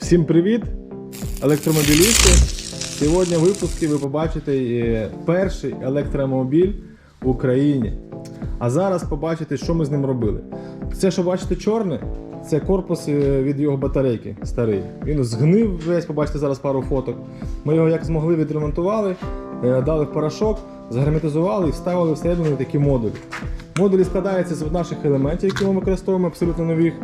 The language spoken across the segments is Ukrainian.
Всім привіт, електромобілісти. Сьогодні в випуску ви побачите е, перший електромобіль в Україні. А зараз побачите, що ми з ним робили. Це, що бачите, чорне, це корпус е, від його батарейки старий. Він згнив весь, побачите зараз пару фоток. Ми його як змогли відремонтували, е, дали в порошок, загерметизували і вставили всередину такі модулі. Модулі складаються з наших елементів, які ми використовуємо абсолютно нових.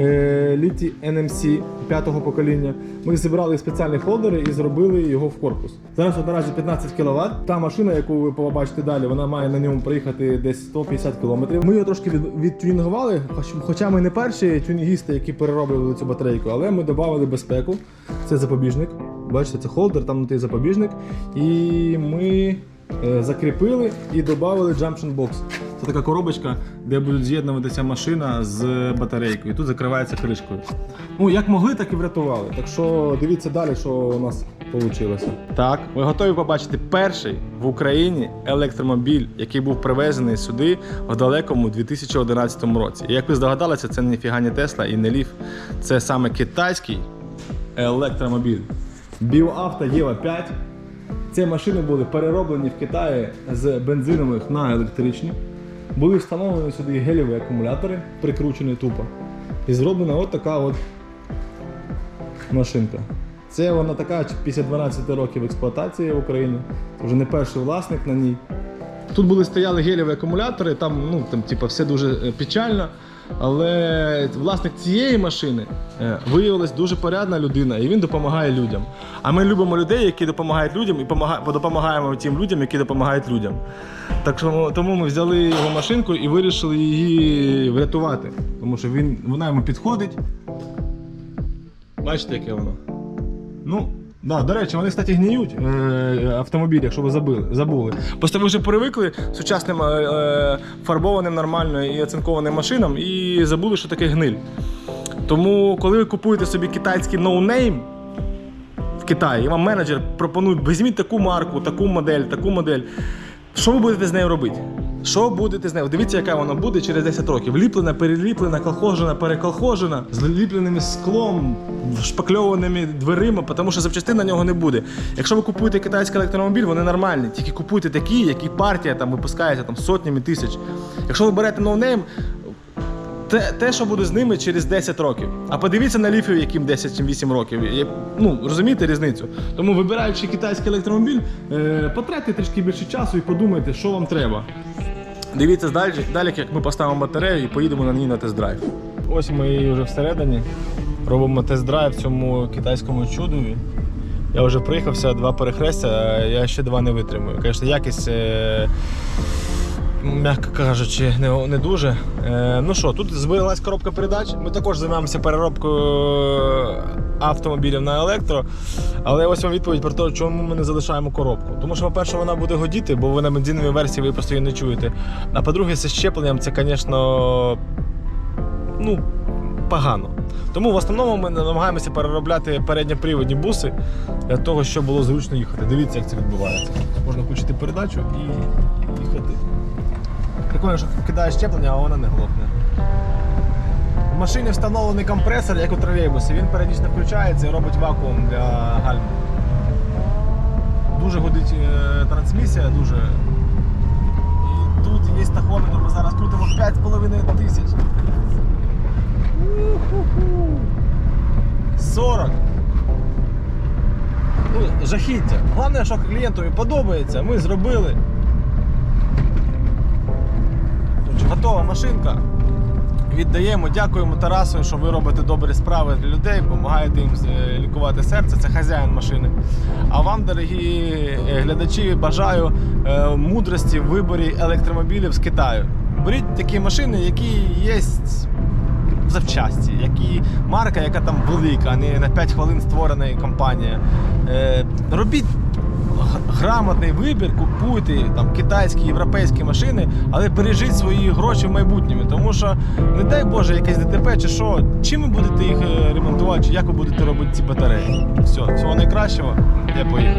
Е, Літі NMC п'ятого покоління. Ми зібрали спеціальні холдери і зробили його в корпус. Зараз от наразі 15 кВт. Та машина, яку ви побачите далі, вона має на ньому проїхати десь 150 км. Ми його трошки від, відтюнінгували, хоча ми не перші тюнінгісти, які перероблювали цю батарейку, але ми додали безпеку. Це запобіжник. Бачите, це холдер, там внутрі запобіжник. І ми е, закріпили і додали junction box. Це така коробочка, де буде з'єднуватися машина з батарейкою. Тут закривається кришкою. Ну, як могли, так і врятували. Так що дивіться далі, що у нас вийшло. Так, ми готові побачити перший в Україні електромобіль, який був привезений сюди в далекому 2011 році. І як ви здогадалися, це ніфіга не Тесла і не Ліф. Це саме китайський електромобіль. Біоавто Єва 5. Ці машини були перероблені в Китаї з бензинових на електричні. Були встановлені сюди гелєві акумулятори, прикручені тупо. І зроблена от така от машинка. Це вона така після 12 років експлуатації в Україні. Це вже не перший власник на ній. Тут були стояли гелєві акумулятори, там, ну, там, типу, все дуже е, печально. Але власник цієї машини е, виявилась дуже порядна людина, і він допомагає людям. А ми любимо людей, які допомагають людям, і допомагаємо тим людям, які допомагають людям. Так що тому ми взяли його машинку і вирішили її врятувати. Тому що він, вона йому підходить. Бачите, яке воно? Ну, да, до речі, вони, кстати, гніють е, автомобілі, якщо ви забили, забули. Просто ви вже привикли сучасним е, е, фарбованим нормально і оцинкованим машинам і забули, що таке гниль. Тому, коли ви купуєте собі китайський ноунейм в Китаї, і вам менеджер пропонує, візьміть таку марку, таку модель, таку модель. Що ви будете з нею робити? Що будете з нею? Дивіться, яка вона буде через 10 років. Ліплена, переліплена, колхожена, переколхожена, з ліпленим склом, шпакльованими дверима, тому що запчастин на нього не буде. Якщо ви купуєте китайський електромобіль, вони нормальні. Тільки купуйте такі, які партія там випускається там, сотнями тисяч. Якщо ви берете ноунейм, те, те, що буде з ними через 10 років. А подивіться на ліфів, яким 10 чи 8 років. Ну, розумієте різницю? Тому вибираючи китайський електромобіль, е, потратьте трішки більше часу і подумайте, що вам треба. Дивіться далі, далі, як ми поставимо батарею і поїдемо на ній на тест-драйв. Ось ми її вже всередині. Робимо тест-драйв цьому китайському чудові. Я вже приїхався, два перехрестя, я ще два не витримую. Звісно, якість. Е- м'яко кажучи, не, не дуже. Е, ну що, тут збилась коробка передач. Ми також займаємося переробкою автомобілів на електро. Але ось вам відповідь про те, чому ми не залишаємо коробку. Тому що, по-перше, вона буде годіти, бо ви на бензиновій версії ви просто її не чуєте. А по-друге, з щепленням це, звісно, ну, погано. Тому в основному ми намагаємося переробляти передньоприводні буси для того, щоб було зручно їхати. Дивіться, як це відбувається. Можна включити передачу і їхати. Прикольно, що кидає щеплення, а вона не глохне. В машині встановлений компресор, як у тролейбусі. Він періодично включається і робить вакуум для гальм. Дуже гудить е, трансмісія, дуже. І тут є тахометр, ми зараз крутимо 5,5 тисяч. У-ху-ху. 40. Ну, жахіття. Головне, що клієнтові подобається, ми зробили. Готова машинка. Віддаємо, дякуємо Тарасу, що ви робите добрі справи для людей, допомагаєте їм е, лікувати серце. Це хазяїн машини. А вам, дорогі е, глядачі, бажаю е, мудрості в виборі електромобілів з Китаю. Беріть такі машини, які є завчасті, які марка, яка там велика, а не на 5 хвилин створена компанія. Робіть грамотний вибір, купуйте там китайські, європейські машини, але бережіть свої гроші в майбутньому. Тому що, не дай Боже, якесь ДТП чи що, чим ви будете їх е, ремонтувати, чи як ви будете робити ці батареї. Все, всього найкращого, я поїхав.